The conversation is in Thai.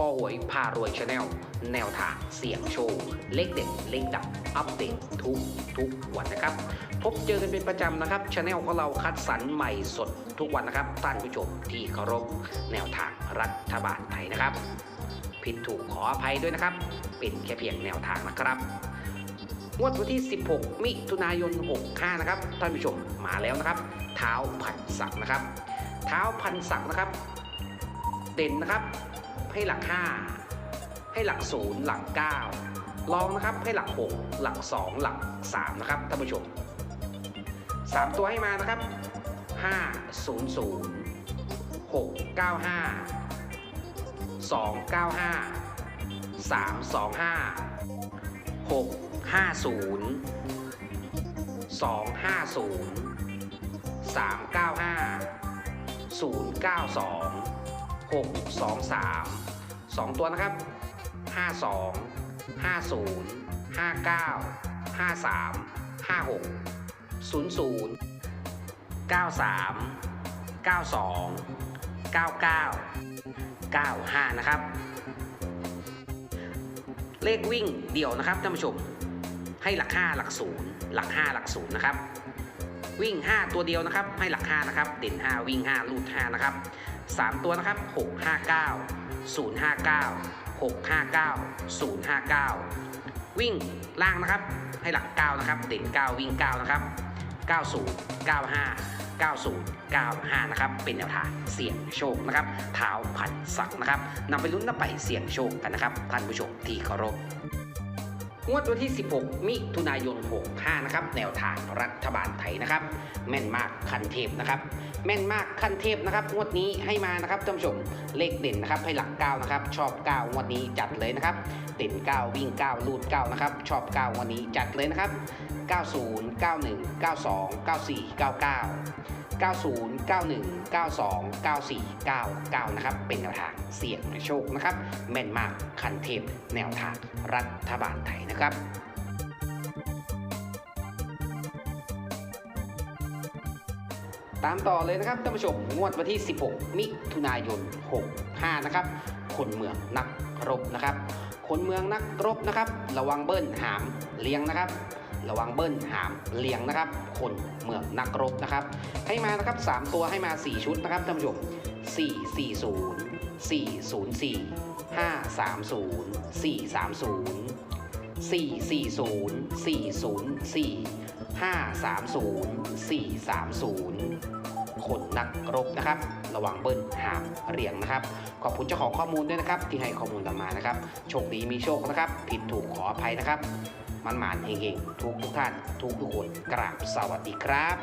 คอหวยพารวยชาแนลแนวทางเสี่ยงโชว์เลขเด็ดเลขดับอัปเดตทุกทุกวันนะครับ พบเจอกันเป็นประจำนะครับชาแนลของเราคัดสรรใหม่สดทุกวันนะครับท่านผู้ชมที่เคารพแนวทางรัฐบาลไทยนะครับ ผิดถูกขออภัยด้วยนะครับ เป็นแค่เพียงแนวทางนะครับงวดวันที่ 16 มิถุนายน 65 นะครับ ท่านผู้ชมมาแล้วนะครับ เท้าพันศักนะครับ เท้าพันศักนะครับ เด่นนะครับ ให้หลัก 5 ให้หลัก 0 หลัก 9 ลองนะครับให้หลัก 6 หลัก 2 หลัก 3 นะครับท่านผู้ชม 3 ตัวให้มานะครับ 5 0 0 6 9 5 2 9 5 3 2 5 6ห้าศูน ย์สองห้าศูนย์สามเก้าห้าศูนย์เก้าสองสามสองตัวนะครับห้าสองห้าศูนย์ห้าเก้าห้าสามห้าหกศูนย์ศูนย์เก้าสามเก้าสองเก้าเก้าเก้าห้านะครับ เลขวิ่งเดี่ยวนะครับท่านผู้ชมให้หลัก 5 หลัก 0 หลัก 5 หลัก 0 นะครับ วิ่ง 5 ตัวเดียวนะครับ ให้หลัก 5 นะครับ เด่น 5 วิ่ง 5 ลูด 5 นะครับ 3 ตัวนะครับ 6 5 9 0 5 9 6 5 9 0 5 9 วิ่งล่างนะครับ ให้หลัก 9 นะครับ เด่น 9 วิ่ง 9 นะครับ 90 95 90 95 นะครับ เป็นแนวทางเสี่ยงโชคนะครับเท้าผัดสักนะครับนำไปลุ้นนำไปเสี่ยงโชคกันนะครับ ท่านผู้ชมที่เคารพ งวดวันที่ 16 มิถุนายน 65 นะครับ แนวทางรัฐบาลไทยนะครับ แม่นมากคันเทพนะครับ แม่นมากคันเทพนะครับ งวดนี้ให้มานะครับท่านผู้ชม เลขเด่นนะครับ ให้หลัก 9 นะครับ ชอบ 9 งวดนี้จัดเลยนะครับ เด่น 9 วิ่ง 9 ลูด 9 นะครับ ชอบ 9 งวดนี้จัดเลยนะครับ 90 91 92 94 99 90 91 92 94 99 นะครับ เป็นแนวทางเสี่ยงโชคนะครับ แม่นมากคันเทพแนวทางรัฐบาลไทยนะครับตามต่อเลยนะครับท่านผู้ชมงวดวันที่ 16 มิถุนายน 65 นะครับ คนเมืองนักรบนะครับ คนเมืองนักรบนะครับ ระวังเบิ้ลหามเลี้ยงนะครับ ระวังเบิ้ลหามเลียงนะครับ คนเมืองนักรบนะครับ ให้มานะครับ 3 ตัวให้มา 4 ชุดนะครับท่านผู้ชม4 4 0 4 0 4 5 3 0 4 3 0 4 4 0 4 0 4 5 3 0 4 3 0 คนนักรบนะครับ ระวังเบิ้ลหามเรียงนะครับ ขอบคุณเจ้าของข้อมูลด้วยนะครับ ที่ให้ข้อมูลกันมานะครับ โชคดีมีโชคนะครับ ผิดถูกขออภัยนะครับ มันหมานเฮงๆทุกทุกท่านทุกทุกคนกราบสวัสดีครับ